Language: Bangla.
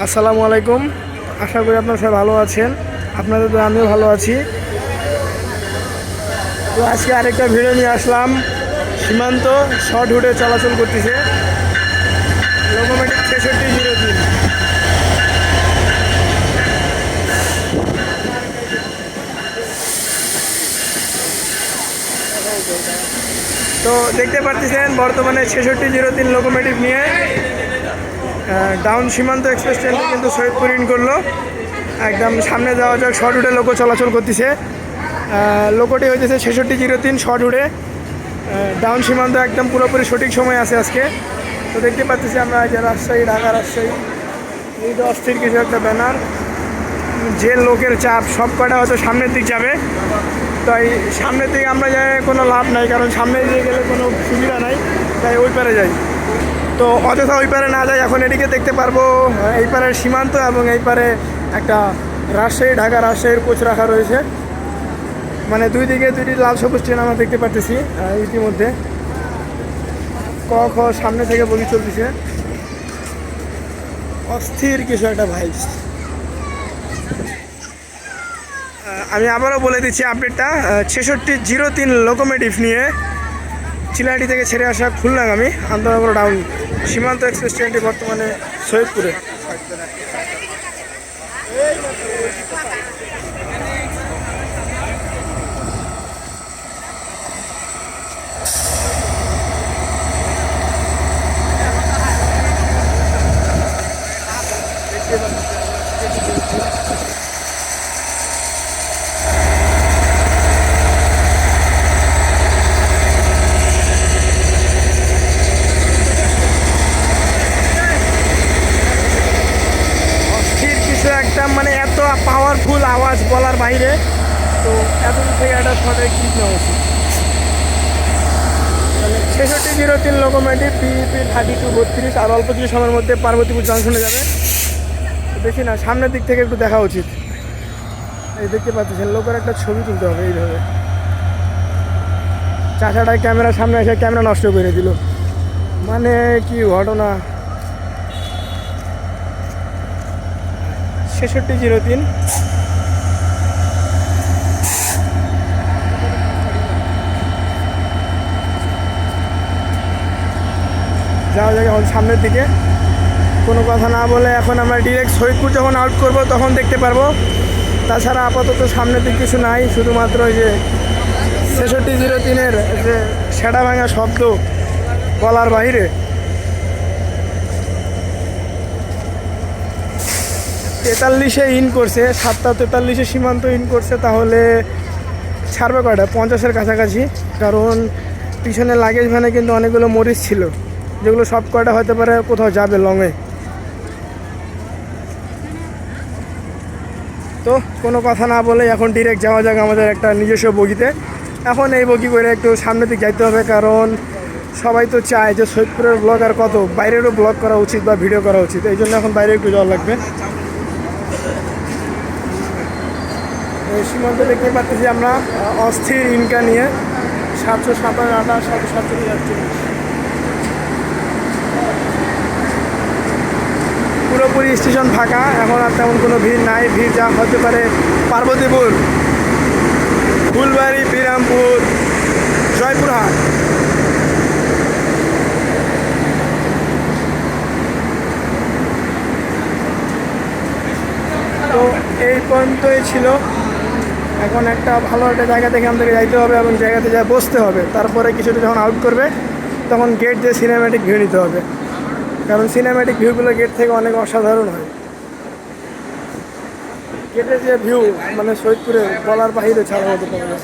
আসসালামু আলাইকুম। আশা করি আপনারা সবাই ভালো আছেন। আপনাদের তো আমিও ভালো আছি। তো আজকে আরেকটা ভিডিও নিয়ে আসলাম। সীমান্ত শর্ট হুডে চলাচল করতেছে। লোকোমেটিক ছেষট্টি জিরো তিন। তো দেখতে পাচ্ছেন বর্তমানে ছেষট্টি জিরো তিন লোকোমেটিভ নিয়ে ডাউন সীমান্ত এক্সপ্রেস ট্রেনটা কিন্তু সৈয়দপুর ইন করল। একদম সামনে যাওয়া যাক, শর্ট লোকো চলাচল করতেছে। লোকোটি হইতেছে ছেষট্টি জিরো তিন শর্ট ডাউন সীমান্ত একদম পুরোপুরি সঠিক সময় আছে আজকে। তো দেখতে পাচ্ছি আমরা যে রাজশাহী, ঢাকা, রাজশাহী, এই যে অস্থির কিছু একটা ব্যানার। যে লোকের চাপ, সব কটা হয়তো সামনের দিক যাবে। তাই সামনের দিকে আমরা যাই, কোনো লাভ নাই, কারণ সামনে দিয়ে গেলে কোনো সুবিধা নাই, তাই ওই পারে যাই। তো অযথা ওই পারে না যাই, এখন এদিকে দেখতে পারব এই পারের সীমান্ত এবং এই পারে একটা রাজশাহী, ঢাকা রাজশাহীর কোচ রাখা রয়েছে। মানে দুই দিকে দুইটি লাল সবুজ ট্রেন আমরা দেখতে পাচ্ছি ইতিমধ্যে। ক, খ, সামনে থেকে বগি চলতেছে। অস্থির কিছু একটা ভাইস আমি আবারও বলে দিচ্ছি আপডেটটা ছেষট্টি জিরো তিন লোকোমেটিভ নিয়ে চিলাহাটি থেকে ছেড়ে আসা খুলনাগামী আন্তনগর ডাউন সীমান্ত এক্সপ্রেস ট্রেনটি বর্তমানে সৈয়দপুরে অস্থির একটা মানে এত পাওয়ারফুল আওয়াজ বলার বাইরে। তো এতদিন থেকে একটা শর্টের কি নেওয়া উচিত মানে ছেষট্টি জিরো তিন লোকোমেটিভ পিইপি থার্টি টু বত্রিশ, আর অল্প কিছু সময়ের মধ্যে পার্বতীপুর জংশনে যাবে। বেশি না, সামনের দিক থেকে একটু দেখা উচিত। এই দেখতে পাচ্ছেন, লোকের একটা ছবি তুলতে হবে এইভাবে। চাষাটায় ক্যামেরার সামনে এসে ক্যামেরা নষ্ট করে দিল। মানে কি ঘটনা? ছেষট্টি জিরো তিন। যাওয়া যাক এখন সামনের দিকে। কোনো কথা না বলে এখন আমরা ডিরেক্ট সৈয়দপুর যখন আউট করব তখন দেখতে পারব। তাছাড়া আপাতত সামনের দিক কিছু নাই, শুধুমাত্র ওই যে ছেষট্টি জিরো তিনের যে সেটা ভাঙা শব্দ বলার বাইরে তেতাল্লিশে ইন করছে, সাতটা তেতাল্লিশে সীমান্ত ইন করছে, তাহলে ছাড়বে কয়টা? পঞ্চাশের কাছাকাছি, কারণ পিছনে লাগেজ ভ্যানে কিন্তু অনেকগুলো মরিচ ছিল, যেগুলো সব কয়টা হতে পারে, কোথাও যাবে লংয়ে তো কোনো কথা না বলে এখন ডিরেক্ট যাওয়া যাক আমাদের একটা নিজস্ব বগিতে। এখন এই বগি করে একটু সামনের দিকে যাইতে হবে, কারণ সবাই তো চায় যে সৈয়দপুরের ব্লগ আর কত, বাইরেরও ব্লগ করা উচিত বা ভিডিও করা উচিত, এই জন্য এখন বাইরে একটু যাওয়া লাগবে এই সীমান্ত দেখতে পাচ্ছি আমরা অস্থির ইনকা নিয়ে সাতশো সাতাশ আঠাশ সাতশো সাতচল্লিশ আটচল্লিশ পুরোপুরি স্টেশন ফাঁকা, এখন আর তেমন কোনো ভিড় নাই, ভিড় যা হতে পারে পার্বতীপুর। ফুলবাড়ি, বিরামপুর, জয়পুরহাট। তো এই পর্যন্তই ছিল। এখন একটা ভালো একটা জায়গা থেকে আমাদেরকে যাইতে হবে এবং জায়গাতে যা বসতে হবে, তারপরে কিছুটা যখন আউট করবে, তখন গেট দিয়ে সিনেম্যাটিক ভিউ নিতে হবে। কারণ সিনেম্যাটিক ভিউগুলো গেট থেকে অনেক অসাধারণ হয়। গেটের যে ভিউ মানে সৈয়দপুরে বলার বাহিরে ছাড়া হতে পারবে